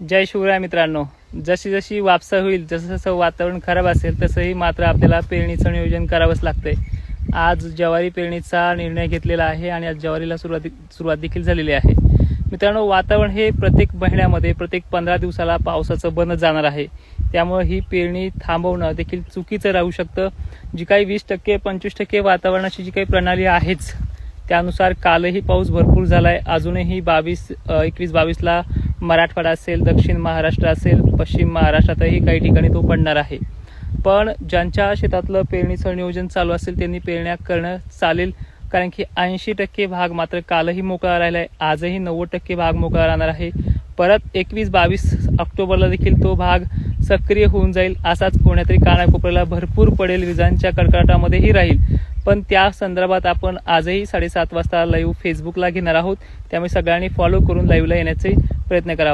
जय शिवराय मित्रांनो. जशी जशी वापसा होईल जसं जसं वातावरण खराब असेल तसंही मात्र आपल्याला पेरणीचं नियोजन करावंच लागतंय. आज ज्वारी पेरणीचा निर्णय घेतलेला आहे आणि आज ज्वारीला सुरुवात सुरुवात देखील झालेली आहे. मित्रांनो वातावरण हे प्रत्येक महिन्यामध्ये प्रत्येक पंधरा दिवसाला पावसाचं बनत जाणार आहे. त्यामुळे ही पेरणी थांबवणं देखील चुकीचं राहू शकतं. जी काही वीस टक्के पंचवीस टक्के वातावरणाची जी काही प्रणाली आहेच त्यानुसार कालही पाऊस भरपूर झाला आहे अजूनही बावीस एकवीस बावीसला मराठवाडा असेल दक्षिण महाराष्ट्र असेल पश्चिम महाराष्ट्रातही काही ठिकाणी तो पडणार आहे. पण ज्यांच्या शेतातलं पेरणीचं नियोजन चालू असेल त्यांनी पेरण्या करणं चालेल. कारण की ऐंशी टक्के भाग मात्र कालही मोकळा राहिला आहे आजही नव्वद टक्के भाग मोकळा राहणार आहे. परत एकवीस बावीस ऑक्टोबरला देखील तो भाग सक्रिय होऊन जाईल असाच कोण्यातरी कानाकोपऱ्याला भरपूर पडेल विजांच्या कडकडाटामध्येही राहील. पण त्या संदर्भात आपण आजही साडेसात वाजता लाईव्ह फेसबुकला घेणार आहोत. त्यामुळे सगळ्यांनी फॉलो करून लाईव्हला येण्याचे प्रयत्न करावा.